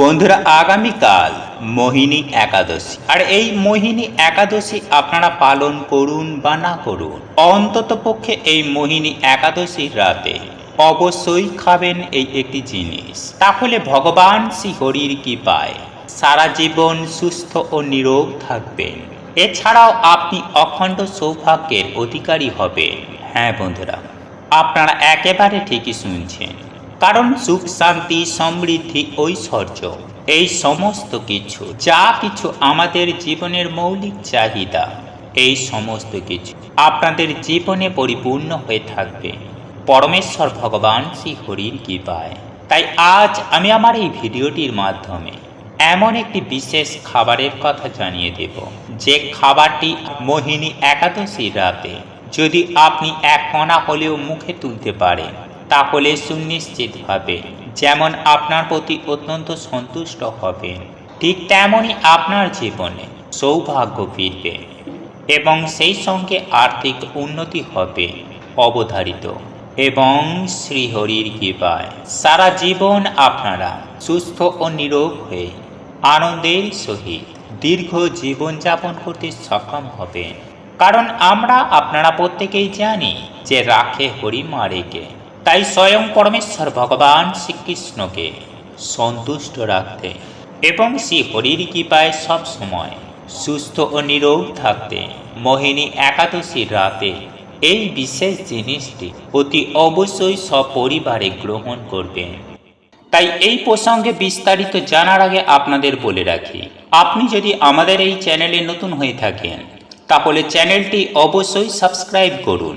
বন্ধুরা, আগামীকাল মোহিনী একাদশী। আর এই মোহিনী একাদশী আপনারা পালন করুন বা না করুন, অন্তত পক্ষে এই মোহিনী একাদশীর রাতে অবশ্যই খাবেন এই একটি জিনিস। তাহলে ভগবান শ্রী হরির কি পায় সারা জীবন সুস্থ ও নিরোগ থাকবেন। এছাড়াও আপনি অখণ্ড সৌভাগ্যের অধিকারী হবেন। হ্যাঁ বন্ধুরা, আপনারা একেবারে ঠিকই শুনছেন। কারণ সুখ, শান্তি, সমৃদ্ধি, ঐশ্বর্য, এই সমস্ত কিছু, যা কিছু আমাদের জীবনের মৌলিক চাহিদা, এই সমস্ত কিছু আপনাদের জীবনে পরিপূর্ণ হয়ে থাকবে। পরমেশ্বর ভগবান শ্রী হরির কৃপায়। তাই আজ আমি আমার এই ভিডিওটির মাধ্যমে এমন একটি বিশেষ খাবারের কথা জানিয়ে দেব। যে খাবারটি মোহিনী একাদশী রাতে যদি আপনি এক কণা হলেও মুখে তুলতে পারেন তাহলে সুনিশ্চিতভাবে যেমন আপনার প্রতি অত্যন্ত সন্তুষ্ট হবেন ঠিক তেমনই আপনার জীবনে সৌভাগ্য ফিরবে এবং সেই সঙ্গে আর্থিক উন্নতি হবে অবধারিত এবং শ্রীহরির কৃপায়। সারা জীবন আপনারা সুস্থ ও নিরোগ হয়ে আনন্দের সহিত দীর্ঘ জীবনযাপন করতে সক্ষম হবেন। কারণ আমরা, আপনারা প্রত্যেকেই জানি যে রাখে হরি মারেকে তাই স্বয়ং পরমেশ্বর ভগবান শ্রীকৃষ্ণকে সন্তুষ্ট রাখতে এবং শ্রী হরির কৃপায় সব সময় সুস্থ ও নিরোগ থাকতে মোহিনী একাদশীর রাতে এই বিশেষ জিনিসটি অতি অবশ্যই সপরিবারে গ্রহণ করবেন। তাই এই প্রসঙ্গে বিস্তারিত জানার আগে আপনাদের বলে রাখি, আপনি যদি আমাদের এই চ্যানেলে নতুন হয়ে থাকেন, তাহলে চ্যানেলটি অবশ্যই সাবস্ক্রাইব করুন।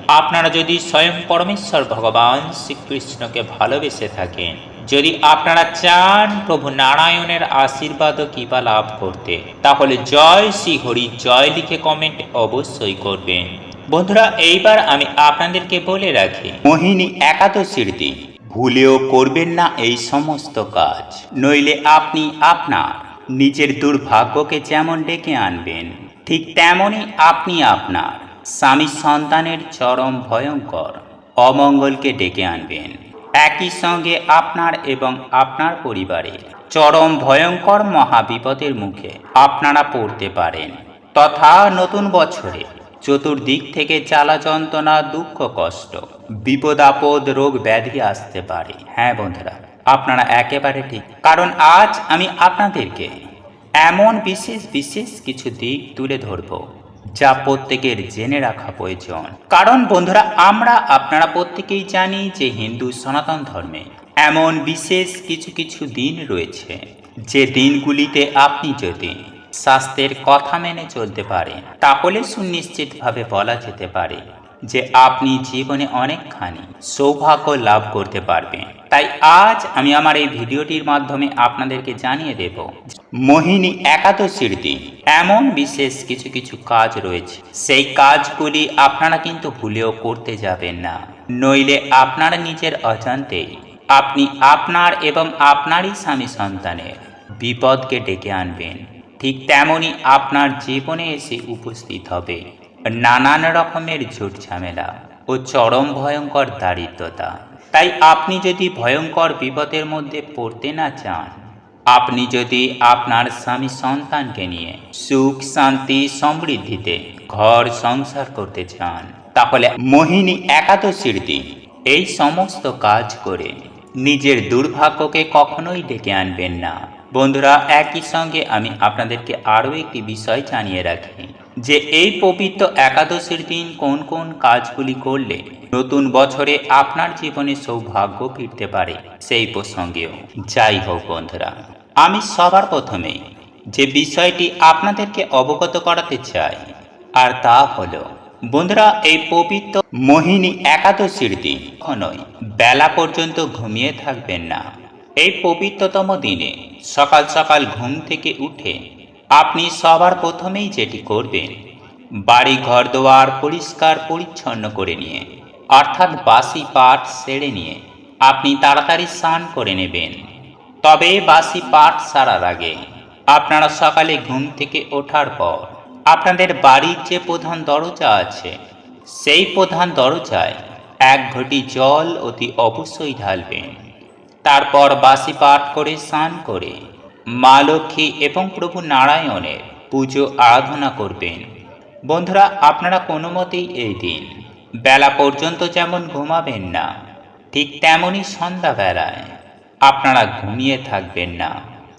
আপনারা যদি স্বয়ং পরমেশ্বর ভগবান শ্রীকৃষ্ণকে ভালোবেসে থাকেন, যদি আপনারা চান প্রভু নারায়ণের আশীর্বাদ ও কৃপা লাভ করতে, তাহলে জয় শ্রী হরি, জয় লিখে কমেন্ট অবশ্যই করবেন। বন্ধুরা, এইবার আমি আপনাদেরকে বলে রাখি, মোহিনী একাদশীর দিন, ভুলেও করবেন না এই সমস্ত কাজ। নইলে আপনি আপনার নিজের দুর্ভাগ্যকে যেমন ডেকে আনবেন, ঠিক তেমনই আপনি আপনার স্বামী সন্তানের চরম ভয়ঙ্কর। অমঙ্গলকে ডেকে আনবেন। একই সঙ্গে আপনার এবং আপনার পরিবারের চরম ভয়ঙ্কর মহাবিপদের মুখে আপনারা পড়তে পারেন। তথা নতুন বছরে চতুর্দিক থেকে জ্বালা যন্ত্রণা, দুঃখ, কষ্ট, বিপদ, আপদ, রোগ, ব্যাধি আসতে পারে। হ্যাঁ বন্ধুরা, আপনারা একেবারে ঠিক। কারণ আজ আমি আপনাদেরকে এমন বিশেষ বিশেষ কিছু দিক তুলে ধরব। যা প্রত্যেকের জেনে রাখা প্রয়োজন। কারণ বন্ধুরা, আমরা আপনারা প্রত্যেকেই জানি যে হিন্দু সনাতন ধর্মে এমন বিশেষ কিছু কিছু দিন রয়েছে। যে দিনগুলিতে আপনি যদি স্বাস্থ্যের কথা মেনে চলতে পারেন, তাহলে সুনিশ্চিতভাবে বলা যেতে পারে যে আপনি জীবনে অনেকখানি সৌভাগ্য লাভ করতে পারবেন। তাই আজ আমি আমার এই ভিডিওটির মাধ্যমে আপনাদেরকে জানিয়ে দেব মোহিনী একাদশীর দিন এমন বিশেষ কিছু কিছু কাজ রয়েছে। সেই কাজগুলি আপনারা কিন্তু ভুলেও করতে যাবেন না। নইলে আপনারা নিজের অজান্তেই আপনি আপনার এবং আপনারই স্বামী সন্তানের বিপদকে ডেকে আনবেন। ঠিক তেমনই আপনার জীবনে এসে উপস্থিত হবে। নানান রকমের ঝুট ঝামেলা ও চরম ভয়ঙ্কর দারিদ্রতা। তাই আপনি যদি ভয়ঙ্কর বিপদের মধ্যে পড়তে না চান, আপনি যদি আপনার স্বামী সন্তানকে নিয়ে সুখ, শান্তি, সমৃদ্ধিতে ঘর সংসার করতে চান, তাহলে মোহিনী একাদশীর দিন এই সমস্ত কাজ করে নিজের দুর্ভাগ্যকে কখনোই ডেকে আনবেন না। বন্ধুরা, একই সঙ্গে আমি আপনাদেরকে আরও একটি বিষয় জানিয়ে রাখি। যে এই পবিত্র একাদশীর দিন কোন কোন কাজগুলি করলে নতুন বছরে আপনার জীবনে সৌভাগ্য ফিরতে পারে সেই প্রসঙ্গেও। যাই হোক বন্ধুরা, আমি সবার প্রথমে যে বিষয়টি আপনাদেরকে অবগত করাতে চাই, আর তা হলো, বন্ধুরা, এই পবিত্র মোহিনী একাদশীর দিন কখনোই বেলা পর্যন্ত ঘুমিয়ে থাকবেন না। এই পবিত্রতম দিনে সকাল সকাল ঘুম থেকে উঠে আপনি সবার প্রথমেই যেটি করবেন, বাড়ি ঘর দোয়ার পরিষ্কার পরিচ্ছন্ন করে নিয়ে, অর্থাৎ বাসি পাঠ সেরে নিয়ে আপনি তাড়াতাড়ি স্নান করে নেবেন। তবে বাসি পাঠ সারার আগে আপনারা সকালে ঘুম থেকে ওঠার পর আপনাদের বাড়ির যে প্রধান দরজা আছে, সেই প্রধান দরজায় এক ঘটি জল অতি অবশ্যই ঢালবেন। তারপর বাসি পাঠ করে স্নান করে মা লক্ষ্মী এবং প্রভু নারায়ণের পুজো আরাধনা করবেন। বন্ধুরা, আপনারা কোনো মতেই এই দিন বেলা পর্যন্ত যেমন ঘুমাবেন না, ঠিক তেমনই সন্ধ্যাবেলায় আপনারা ঘুমিয়ে থাকবেন না।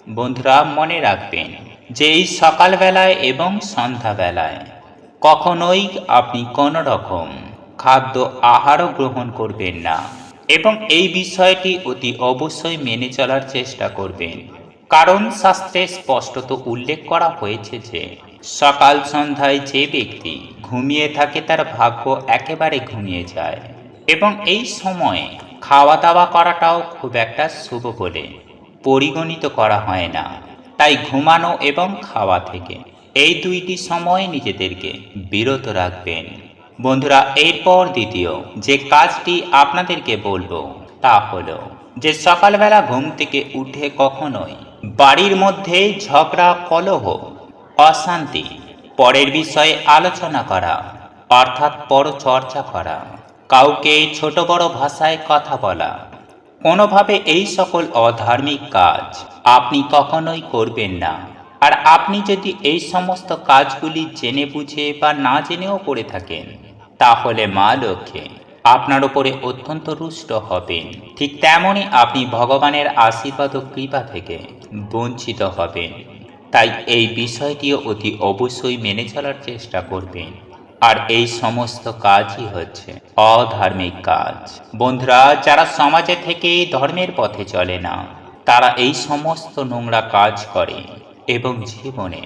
বন্ধুরা, মনে রাখবেন যে এই সকালবেলায় এবং সন্ধ্যাবেলায় কখনোই আপনি কোনো রকম খাদ্য আহারও গ্রহণ করবেন না এবং এই বিষয়টি অতি অবশ্যই মেনে চলার চেষ্টা করবেন। কারণ শাস্ত্রে স্পষ্টত উল্লেখ করা হয়েছে যে, সকাল সন্ধ্যায় যে ব্যক্তি ঘুমিয়ে থাকে তার ভাগ্য একেবারে ঘুমিয়ে যায় এবং এই সময়ে খাওয়া দাওয়া করাটাও খুব একটা শুভ বলে পরিগণিত করা হয় না। তাই ঘুমানো এবং খাওয়া থেকে এই দুইটি সময় নিজেদেরকে বিরত রাখবেন। বন্ধুরা, এরপর দ্বিতীয় যে কাজটি আপনাদেরকে বলব তা হলো যে, সকালবেলা ঘুম থেকে উঠে কখনোই বাড়ির মধ্যে ঝগড়া, কলহ, অশান্তি, পরের বিষয়ে আলোচনা করা, অর্থাৎ পরচর্চা করা, কাউকে ছোট বড় ভাষায় কথা বলা, কোনোভাবে এই সকল অধার্মিক কাজ আপনি কখনোই করবেন না। আর আপনি যদি এই সমস্ত কাজগুলি জেনে বুঝে বা না জেনেও করে থাকেন, তাহলে মা লক্ষ্মী আপনার উপরে অত্যন্ত রুষ্ট হবেন। ঠিক তেমনই আপনি ভগবানের আশীর্বাদ ও কৃপা থেকে বঞ্চিত হবেন। তাই এই বিষয়টিও অতি অবশ্যই মেনে চলার চেষ্টা করবেন। আর এই সমস্ত কাজই হচ্ছে অধার্মিক কাজ। বন্ধুরা, যারা সমাজে থেকে ধর্মের পথে চলে না, তারা এই সমস্ত নোংরা কাজ করে এবং জীবনে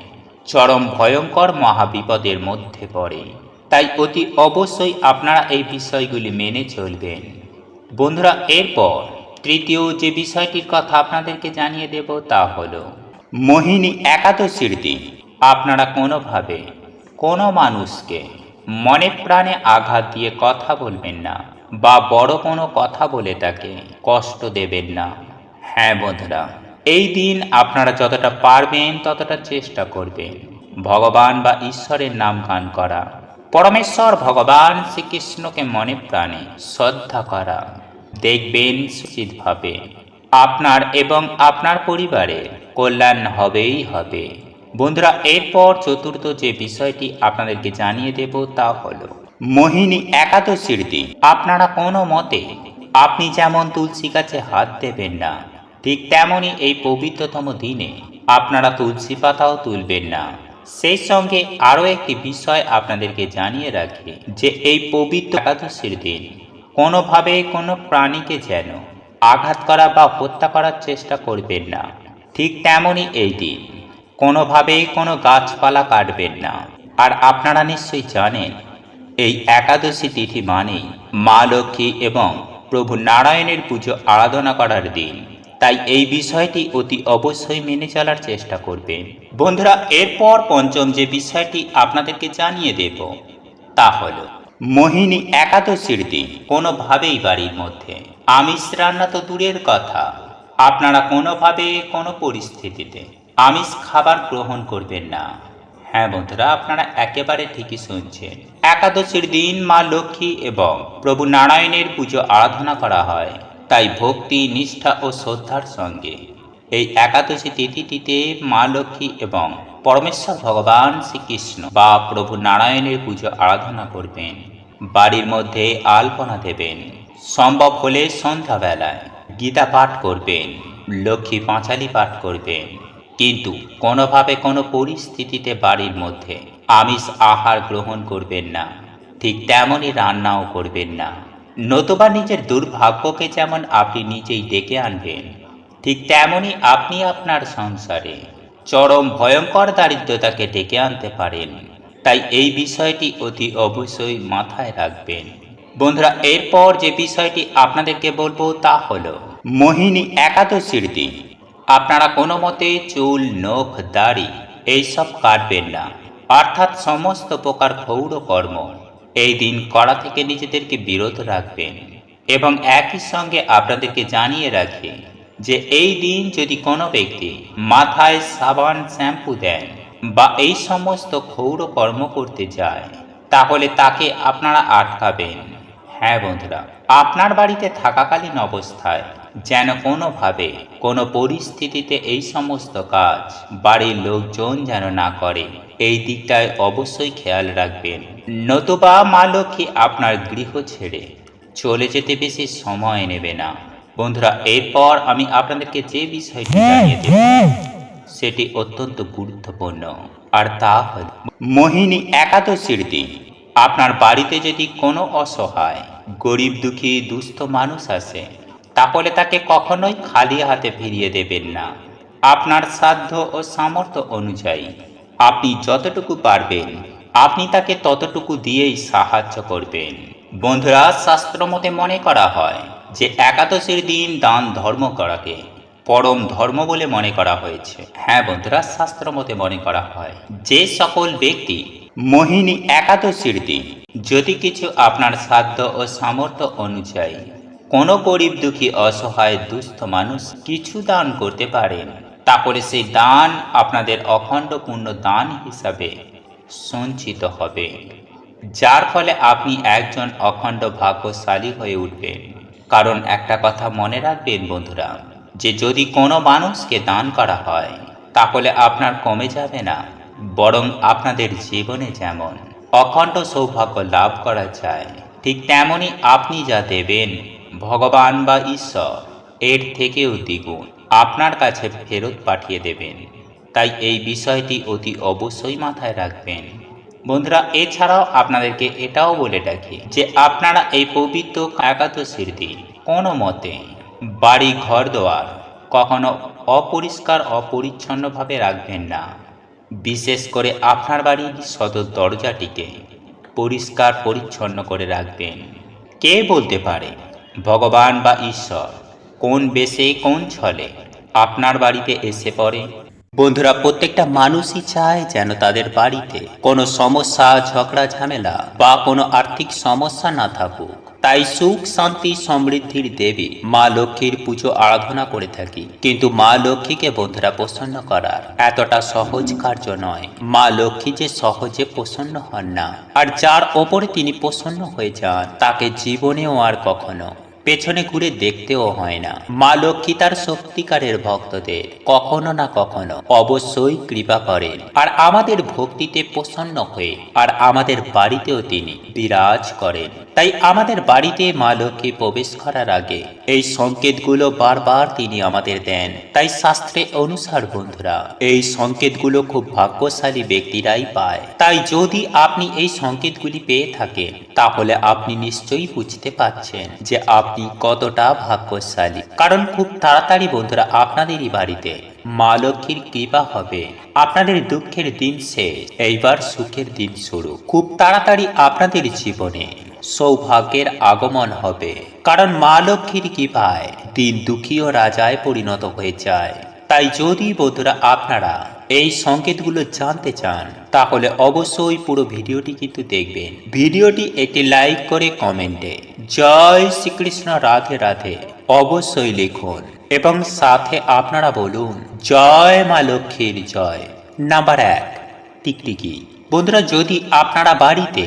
চরম ভয়ঙ্কর মহাবিপদের মধ্যে পড়ে। তাই অতি অবশ্যই আপনারা এই বিষয়গুলি মেনে চলবেন। বন্ধুরা, এরপর তৃতীয় যে বিষয়টির কথা আপনাদেরকে জানিয়ে দেব তা হল, মোহিনী একাদশীর দিন আপনারা কোনোভাবে কোনো মানুষকে মনে প্রাণে আঘাত দিয়ে কথা বলবেন না বা বড় কোনো কথা বলে তাকে কষ্ট দেবেন না। হ্যাঁ বন্ধুরা, এই দিন আপনারা যতটা পারবেন ততটা চেষ্টা করবেন। ভগবান বা ঈশ্বরের নাম গান করা। পরমেশ্বর ভগবান শ্রীকৃষ্ণকে মনে প্রাণে শ্রদ্ধা করা। দেখবেন সুচিতভাবে আপনার এবং আপনার পরিবারের কল্যাণ হবেই হবে। বন্ধুরা, এরপর চতুর্থ যে বিষয়টি আপনাদেরকে জানিয়ে দেব তা হলো, মোহিনী একাদশীর দিন। আপনারা কোনো মতে আপনি যেমন তুলসী গাছে হাত দেবেন না, ঠিক তেমনই এই পবিত্রতম দিনে আপনারা তুলসী পাতাও তুলবেন না। সেই সঙ্গে আরও একটি বিষয় আপনাদেরকে জানিয়ে রাখি, যে এই পবিত্র একাদশীর দিন কোনোভাবে কোনো প্রাণীকে যেন আঘাত করা বা হত্যা করার চেষ্টা করবেন না। ঠিক তেমনই এই দিন কোনোভাবেই কোনো গাছপালা কাটবেন না। আর আপনারা নিশ্চয়ই জানেন, এই একাদশী তিথি মানেই মা লক্ষ্মী এবং প্রভু নারায়ণের পুজো আরাধনা করার দিন। তাই এই বিষয়টি অতি অবশ্যই মেনে চলার চেষ্টা করবেন বন্ধুরা, এরপর পঞ্চম যে বিষয়টি আপনাদেরকে জানিয়ে দেব, তা হলো, মোহিনী একাদশীর দিন কোনোভাবেই বাড়ির মধ্যে আমিষ রান্না তো দূরের কথা, আপনারা কোনোভাবে কোনো পরিস্থিতিতে আমিষ খাবার গ্রহণ করবেন না। হ্যাঁ বন্ধুরা, আপনারা একেবারে ঠিকই শুনছেন। একাদশীর দিন মা লক্ষ্মী এবং প্রভু নারায়ণের পুজো আরাধনা করা হয়। তাই ভক্তি, নিষ্ঠা ও শ্রদ্ধার সঙ্গে এই একাদশী তিথিটিতে মা লক্ষ্মী এবং পরমেশ্বর ভগবান শ্রীকৃষ্ণ বা প্রভু নারায়ণের পুজো আরাধনা করবেন। বাড়ির মধ্যে আলপনা দেবেন। সম্ভব হলে সন্ধ্যাবেলায় গীতা পাঠ করবেন, লক্ষ্মী পাঁচালি পাঠ করবেন। কিন্তু কোনোভাবে কোনো পরিস্থিতিতে বাড়ির মধ্যে আমিষ আহার গ্রহণ করবেন না। ঠিক তেমনই রান্নাও করবেন না। নতুবা নিজের দুর্ভাগ্যকে যেমন আপনি নিজেই ডেকে আনবেন, ঠিক তেমনই আপনি আপনার সংসারে চরম ভয়ঙ্কর দারিদ্রতাকে ডেকে আনতে পারেন। তাই এই বিষয়টি অতি অবশ্যই মাথায় রাখবেন। বন্ধুরা, এরপর যে বিষয়টি আপনাদেরকে বলব তা হলো মোহিনী একাদশীর দিন। আপনারা কোনো মতে চুল, নখ, দাড়ি, এইসব কাটবেন না, অর্থাৎ সমস্ত প্রকার ক্ষৌর কর্ম এই দিন কড়া থেকে নিজেদেরকে বিরত রাখবেন এবং একই সঙ্গে আপনাদেরকে জানিয়ে রাখি যে এই দিন যদি কোনো ব্যক্তি মাথায় সাবান শ্যাম্পু দেন বা এই সমস্ত ক্ষৌর কর্ম করতে যায়, তাহলে তাকে আপনারা আটকাবেন। হ্যাঁ বন্ধুরা, আপনার বাড়িতে থাকাকালীন অবস্থায় যেন কোনোভাবে কোনো পরিস্থিতিতে এই সমস্ত কাজ বাড়ির লোকজন যেন না করে। এই দিকটায় অবশ্যই খেয়াল রাখবেন। নতুবা মা লক্ষ্মী আপনার গৃহ ছেড়ে চলে যেতে বেশি সময় নেবে না। বন্ধুরা এরপর আমি আপনাদেরকে যে বিষয়টি জানিয়ে দেব সেটি অত্যন্ত গুরুত্বপূর্ণ। আর তা হল মোহিনী একাদশীর দিন। আপনার বাড়িতে যদি কোনো অসহায় গরিব দুঃখী দুস্থ মানুষ আসে তাহলে তাকে কখনোই খালি হাতে ফিরিয়ে দেবেন না। আপনার সাধ্য ও সামর্থ্য অনুযায়ী আপনি যতটুকু পারবেন, আপনি তাকে ততটুকু দিয়েই সাহায্য করবেন। বন্ধুরা শাস্ত্র মতে মনে করা হয় যে একাদশীর দিন দান ধর্ম করাকে পরম ধর্ম বলে মনে করা হয়েছে। হ্যাঁ বন্ধুরা শাস্ত্র মতে মনে করা হয় যে সকল ব্যক্তি মোহিনী একাদশীর দিন যদি কিছু আপনার সাধ্য ও সামর্থ্য অনুযায়ী কোনো গরিব দুঃখী অসহায় দুস্থ মানুষ কিছু দান করতে পারেন তারপরে সেই দান আপনাদের অখণ্ড পূর্ণ দান হিসাবে সঞ্চিত হবে, যার ফলে আপনি একজন অখণ্ড ভাগ্যশালী হয়ে উঠবেন। কারণ একটা কথা মনে রাখবেন বন্ধুরা, যে যদি কোনো মানুষকে দান করা হয়, তাহলে আপনার কমে যাবে না, বরং আপনাদের জীবনে যেমন অখণ্ড সৌভাগ্য লাভ করা যায়, ঠিক তেমনই আপনি যা দেবেন ভগবান বা ঈশ্বর, এর থেকেও দ্বিগুণ, আপনার কাছে ফেরত পাঠিয়ে দেবেন। তাই এই বিষয়টি অতি অবশ্যই মাথায় রাখবেন। বন্ধুরা, এছাড়াও আপনাদেরকে এটাও বলে রাখি যে, আপনারা এই পবিত্র একাদশীর দিন কোনো মতে বাড়ি ঘর দোয়ার কখনো অপরিষ্কার, অপরিচ্ছন্নভাবে রাখবেন না। বিশেষ করে আপনার বাড়ির সদর দরজাটিকে পরিষ্কার পরিচ্ছন্ন করে রাখবেন। কে বলতে পারে? ভগবান বা ঈশ্বর, কোন বেশে, কোন ছলে, আপনার বাড়িতে এসে পড়ে? বন্ধুরা, প্রত্যেকটা মানুষই চায় যেন তাদের বাড়িতে কোনো সমস্যা, ঝগড়া, ঝামেলা বা কোনো আর্থিক সমস্যা না থাকুক। তাই সুখ, শান্তি, সমৃদ্ধির দেবী মা লক্ষ্মীর পুজো আরাধনা করে থাকি। কিন্তু মা লক্ষ্মীকে বন্ধুরা প্রসন্ন করার এতটা সহজ কার্য নয়। মা লক্ষ্মী যে সহজে প্রসন্ন হন না, আর যার ওপরে তিনি প্রসন্ন হয়ে যান, তাকে জীবনেও আর কখনো পেছনে ঘুরে দেখতেও হয় না। মা লক্ষ্মী তার সত্যিকারের ভক্তদের, কখনো না কখনো অবশ্যই কৃপা করেন। আর আমাদের ভক্তিতে প্রসন্ন হয়ে, আর আমাদের বাড়িতেও তিনি বিরাজ করেন। তাই আমাদের বাড়িতে মা লক্ষ্মী প্রবেশ করার আগে এই সংকেতগুলো বারবার তিনি আমাদের দেন। তাই শাস্ত্রে অনুসার, বন্ধুরা, এই সংকেতগুলো খুব ভাগ্যশালী ব্যক্তিরাই পায়। তাই যদি আপনি এই সংকেতগুলি পেয়ে থাকেন, তাহলে আপনি নিশ্চয়ই বুঝতে পারছেন যে আপনি কতটা ভাগ্যশালী। কারণ খুব তাড়াতাড়ি, বন্ধুরা, আপনাদেরই বাড়িতে মা লক্ষ্মীর কৃপা হবে। আপনাদের দুঃখের দিন শেষ, এইবার সুখের দিন শুরু। খুব তাড়াতাড়ি আপনাদের জীবনে সৌভাগ্যের আগমন হবে। কারণ মা লক্ষ্মীর কৃপায় দিন দুঃখী ও রাজায় পরিণত হয়ে যায়। তাই যদি বন্ধুরা আপনারা এই সংকেতগুলো জানতে চান, তাহলে অবশ্যই পুরো ভিডিওটি কিন্তু দেখবেন। ভিডিওটি একটি লাইক করে কমেন্টে জয় শ্রীকৃষ্ণ রাধে রাধে অবশ্যই লিখুন এবং সাথে আপনারা বলুন, জয় মা লক্ষ্মীর জয়। নাম্বার এক, টিকটিকি। বন্ধুরা, যদি আপনারা বাড়িতে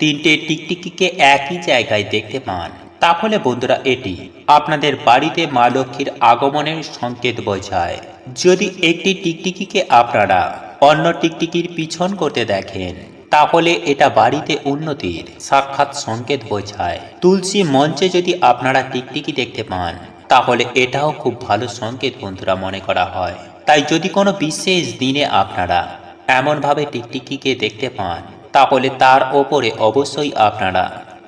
তিনটে টিকটিকিকে একই জায়গায় দেখতে পান। তাহলে বন্ধুরা এটি আপনাদের বাড়িতে মা লক্ষ্মীর আগমনের সংকেত বোঝায়। যদি একটি টিকটিকিকে আপনারা অন্য টিকটিকির পিছন করতে দেখেন, তাহলে এটা বাড়িতে উন্নতির সাক্ষাৎ সংকেত বোঝায়। তুলসী মঞ্চে যদি আপনারা টিকটিকি দেখতে পান, তাহলে এটাও খুব ভালো সংকেত বন্ধুরা মনে করা হয়। তাই যদি কোনো বিশেষ দিনে আপনারা এমনভাবে টিকটিকিকে দেখতে পান তাহলে তার ওপরে অবশ্যই আপনারা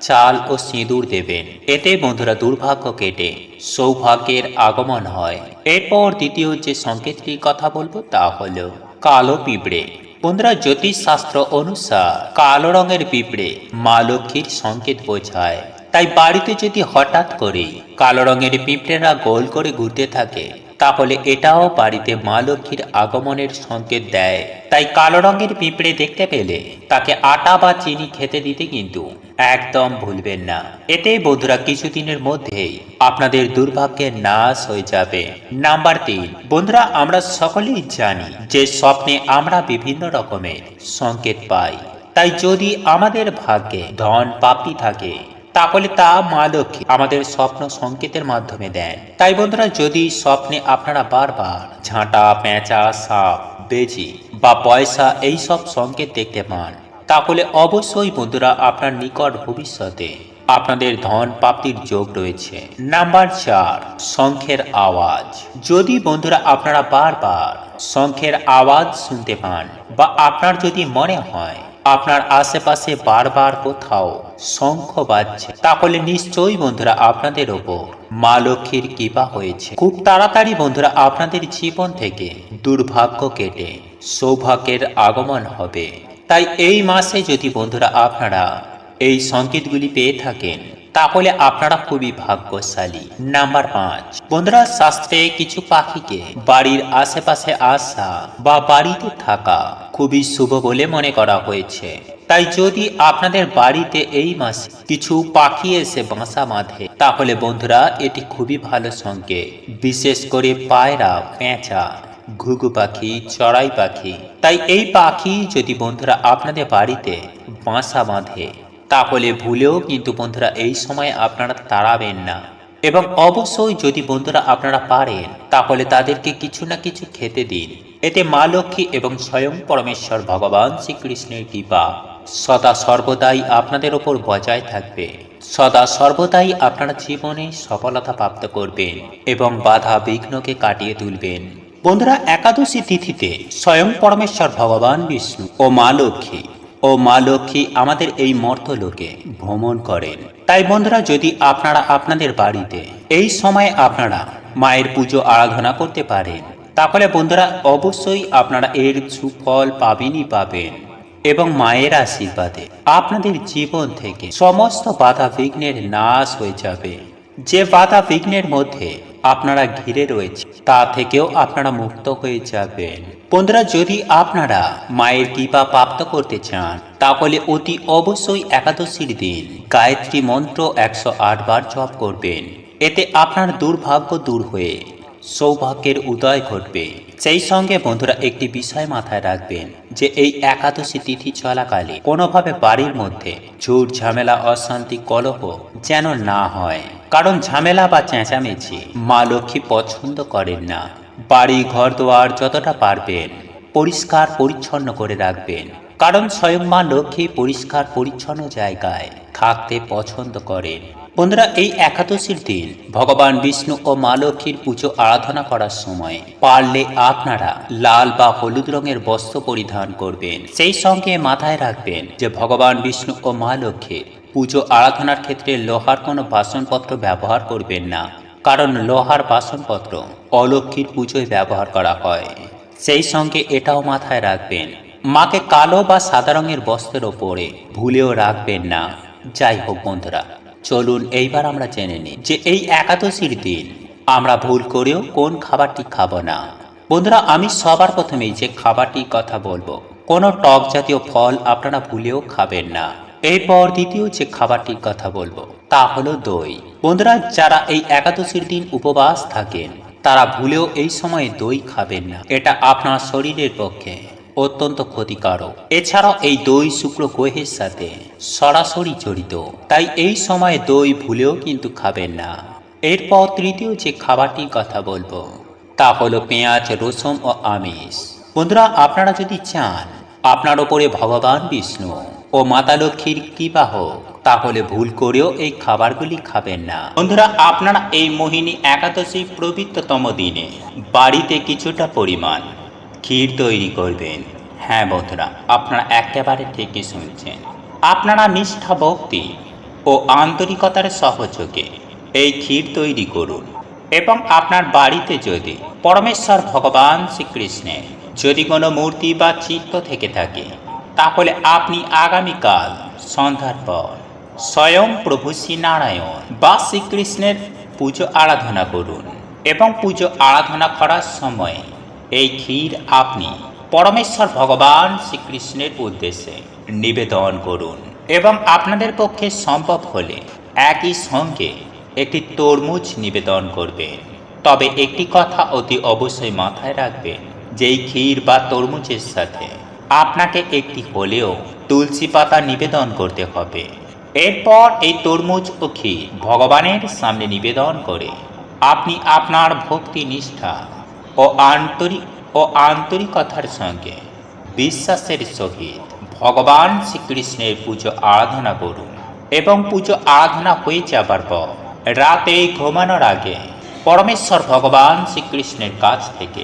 চাল ও সিঁদুর দেবেন। এতে বন্ধুরা দুর্ভাগ্য কেটে সৌভাগ্যের আগমন হয়। এরপর দ্বিতীয় যে সংকেতটির কথা বলব তা হল কালো পিঁপড়ে। বন্ধুরা জ্যোতিষ শাস্ত্র অনুসার কালো রঙের পিঁপড়ে মা লক্ষ্মীর সংকেত বোঝায়। তাই বাড়িতে যদি হঠাৎ করে কালো রঙের পিঁপড়েরা গোল করে ঘুরতে থাকে তাহলে এটাও বাড়িতে মা লক্ষ্মীর আগমনের সংকেত দেয়। তাই কালো রঙের পিঁপড়ে দেখতে পেলে তাকে আটা বা চিনি খেতে দিতে কিন্তু একদম ভুলবেন না। এতে বন্ধুরা কিছুদিনের মধ্যেই আপনাদের দুর্ভাগ্যের নাশ হয়ে যাবে। নাম্বার তিন, বন্ধুরা আমরা সকলেই জানি যে স্বপ্নে আমরা বিভিন্ন রকমের সংকেত পাই। তাই যদি আমাদের ভাগ্যে ধন প্রাপ্তি থাকে তাহলে তা মা লক্ষ্মী আমাদের স্বপ্ন সংকেতের মাধ্যমে দেন। তাই বন্ধুরা, যদি স্বপ্নে আপনারা বারবার ঝাঁটা, পেঁচা, সাপ, বেজি বা পয়সা এই সব সংকেত দেখতে পান, তাহলে অবশ্যই বন্ধুরা আপনার নিকট ভবিষ্যতে আপনাদের ধন প্রাপ্তির যোগ রয়েছে। নাম্বার চার, শঙ্খের আওয়াজ। যদি বন্ধুরা আপনারা বারবার শঙ্খের আওয়াজ শুনতে পান বা আপনার যদি মনে হয় আপনার আশেপাশে বারবার কোথাও শঙ্খ বাজছে, তাহলে নিশ্চয়ই বন্ধুরা আপনাদের ওপর মা লক্ষ্মীর কৃপা হয়েছে। খুব তাড়াতাড়ি বন্ধুরা আপনাদের জীবন থেকে দুর্ভাগ্য কেটে সৌভাগ্যের আগমন হবে। তাই এই মাসে যদি বন্ধুরা আপনারা এই সংকেতগুলি পেয়ে থাকেন তাহলে আপনারা খুবই ভাগ্যশালী। নাম্বার পাঁচ। বন্ধুরা শাস্ত্রে কিছু পাখিকে বাড়ির আশেপাশে আসা বা বাড়িতে থাকা খুবই শুভ বলে মনে করা হয়েছে। তাই যদি আপনাদের বাড়িতে এই মাসে কিছু পাখি এসে বাসা বাঁধে, তাহলে বন্ধুরা, এটি খুবই ভালো সংকেত বিশেষ করে পায়রা, পেঁচা, ঘুঘু পাখি, চড়াই পাখি। তাই এই পাখি যদি বন্ধুরা আপনাদের বাড়িতে বাসা বাঁধে তাহলে ভুলেও কিন্তু বন্ধুরা এই সময় আপনারা তাড়াবেন না। এবং অবশ্যই যদি বন্ধুরা আপনারা পারেন, তাহলে তাদেরকে কিছু না কিছু খেতে দিন। এতে মা লক্ষ্মী এবং স্বয়ং পরমেশ্বর ভগবান শ্রীকৃষ্ণের কৃপা সদা সর্বদাই আপনাদের ওপর বজায় থাকবে। সদা সর্বদাই আপনারা জীবনে সফলতা প্রাপ্ত করবেন এবং বাধা বিঘ্নকে কাটিয়ে তুলবেন। বন্ধুরা, একাদশী তিথিতে স্বয়ং পরমেশ্বর ভগবান বিষ্ণু ও মা লক্ষ্মী ও মা লক্ষ্মী আমাদের এই মর্তলোকে ভ্রমণ করেন। তাই বন্ধুরা, যদি আপনারা আপনাদের বাড়িতে এই সময় আপনারা মায়ের পুজো আরাধনা করতে পারেন, তাহলে বন্ধুরা অবশ্যই আপনারা এর সুফল পাবেনই পাবেন এবং মায়ের আশীর্বাদে আপনাদের জীবন থেকে সমস্ত বাধা বিঘ্নের নাশ হয়ে যাবে। যে বাধা বিঘ্নের মধ্যে আপনারা ঘিরে রয়েছে তা থেকেও আপনারা মুক্ত হয়ে যাবেন। বন্ধুরা, যদি আপনারা মায়ের কৃপা প্রাপ্ত করতে চান, তাহলে অতি অবশ্যই একাদশীর দিন গায়ত্রী মন্ত্র একশো আট বার জপ করবেন। এতে আপনার দুর্ভাগ্য দূর হয়ে সৌভাগ্যের উদয় ঘটবে। সেই সঙ্গে বন্ধুরা, একটি বিষয় মাথায় রাখবেন যে এই একাদশী তিথি চলাকালে কোনোভাবে বাড়ির মধ্যে ঝুট ঝামেলা, অশান্তি, কলহ যেন না হয়। কারণ ঝামেলা বা চেঁচামেচি মা লক্ষ্মী পছন্দ করেন না। বাড়ি ঘর দোয়ার যতটা পারবেন, পরিষ্কার পরিচ্ছন্ন করে রাখবেন। কারণ স্বয়ং মা লক্ষ্মী পরিষ্কার পরিচ্ছন্ন জায়গায় থাকতে পছন্দ করেন। বন্ধুরা, এই একাদশীর দিন ভগবান বিষ্ণু ও মা লক্ষ্মীর পুজো আরাধনা করার সময় পারলে আপনারা লাল বা হলুদ রঙের বস্ত্র পরিধান করবেন। সেই সঙ্গে মাথায় রাখবেন যে ভগবান বিষ্ণু ও মা লক্ষ্মীর পুজো আরাধনার ক্ষেত্রে লোহার কোনো বাসনপত্র ব্যবহার করবেন না। কারণ লোহার বাসনপত্র অলক্ষীর পুজোয় ব্যবহার করা হয়। সেই সঙ্গে এটাও মাথায় রাখবেন, মাকে কালো বা সাদা রঙের বস্ত্রের ওপরে ভুলেও রাখবেন না। যাই হোক বন্ধুরা, চলুন এইবার আমরা জেনে নিই যে এই একাদশীর দিন আমরা ভুল করেও কোন খাবারটি খাব না। বন্ধুরা, আমি সবার প্রথমেই যে খাবারটির কথা বলব, কোনো টক জাতীয় ফল আপনারা ভুলেও খাবেন না। এরপর দ্বিতীয় যে খাবারটির কথা বলব, তা হলো দই। বন্ধুরা, যারা এই একাদশীর দিন উপবাস থাকেন, তারা ভুলেও এই সময়ে দই খাবেন না। এটা আপনার শরীরের পক্ষে অত্যন্ত ক্ষতিকারক। এছাড়াও এই দই শুক্র গ্রহের সাথে সরাসরি জড়িত। তাই এই সময়ে দই ভুলেও কিন্তু খাবেন না। এরপর তৃতীয় যে খাবারটির কথা বলব, তা হলো পেঁয়াজ, রসুন ও আমিষ। বন্ধুরা, আপনারা যদি চান, আপনার ওপরে ভগবান বিষ্ণু ও মাতা লক্ষ্মীর কৃপা হোক, তাহলে ভুল করেও এই খাবারগুলি খাবেন না। বন্ধুরা, আপনারা এই মোহিনী একাদশী পবিত্রতম দিনে বাড়িতে কিছুটা পরিমাণ ক্ষীর তৈরি করবেন। হ্যাঁ বন্ধুরা, আপনারা একেবারে ঠিকই শুনছেন। আপনারা নিষ্ঠা ভক্তি ও আন্তরিকতার সহযোগে এই ক্ষীর তৈরি করুন। এবং আপনার বাড়িতে যদি পরমেশ্বর ভগবান শ্রীকৃষ্ণের যদি কোনো মূর্তি বা চিত্র থেকে থাকে তাহলে আপনি আগামীকাল সন্ধ্যার পর স্বয়ং প্রভু শ্রী নারায়ণ বা শ্রীকৃষ্ণের পুজো আরাধনা করুন এবং পুজো আরাধনা করার সময় এই ক্ষীর আপনি পরমেশ্বর ভগবান শ্রীকৃষ্ণের উদ্দেশ্যে নিবেদন করুন এবং আপনাদের পক্ষে সম্ভব হলে একই সঙ্গে একটি তরমুজ নিবেদন করবেন। তবে একটি কথা অতি অবশ্যই মাথায় রাখবেন, যেই ক্ষীর বা তরমুজের সাথে আপনাকে একটি হলেও তুলসী পাতা নিবেদন করতে হবে। এরপর এই তরমুজ ও ক্ষীর ভগবানের সামনে নিবেদন করে। আপনি আপনার ভক্তি নিষ্ঠা ও আন্তরিক ও আন্তরিকতার সঙ্গে বিশ্বাসের সহিত ভগবান শ্রীকৃষ্ণের পুজো আরাধনা করুন এবং পুজো আরাধনা হয়ে যাবার পর রাতে ঘুমানোর আগে পরমেশ্বর ভগবান শ্রীকৃষ্ণের কাছ থেকে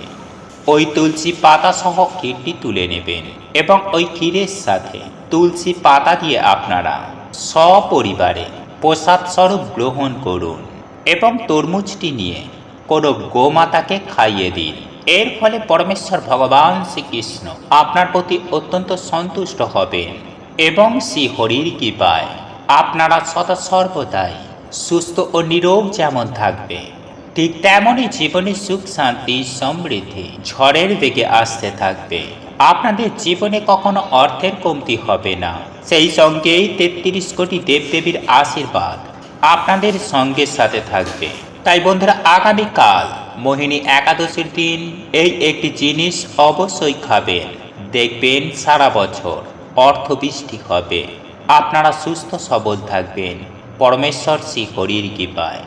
ওই তুলসী পাতা সহ ক্ষীরটি তুলে নেবেন। এবং ওই ক্ষীরের সাথে তুলসী পাতা দিয়ে আপনারা সপরিবারে প্রসাদ স্বরূপ গ্রহণ করুন এবং তরমুজটি নিয়ে কোনো গোমাতাকে খাইয়ে দিন। এর ফলে পরমেশ্বর ভগবান শ্রীকৃষ্ণ আপনার প্রতি অত্যন্ত সন্তুষ্ট হবেন এবং শ্রী হরির কৃপায় আপনারা সদা সর্বদাই সুস্থ ও নিরোগ যেমন থাকবে। ঠিক তেমনই জীবনে সুখ, শান্তি, সমৃদ্ধি ঝড়ের বেগে আসতে থাকবে। আপনাদের জীবনে কখনো অর্থের কমতি হবে না। সেই সঙ্গেই তেত্রিশ কোটি দেবদেবীর আশীর্বাদ আপনাদের সঙ্গের সাথে থাকবে। তাই বন্ধুরা, আগামীকাল মোহিনী একাদশীর দিন এই একটি জিনিস অবশ্যই খাবেন। দেখবেন সারা বছর অর্থ বৃষ্টি হবে। আপনারা সুস্থ সবল থাকবেন। পরমেশ্বর শ্রী হরির কৃপায়।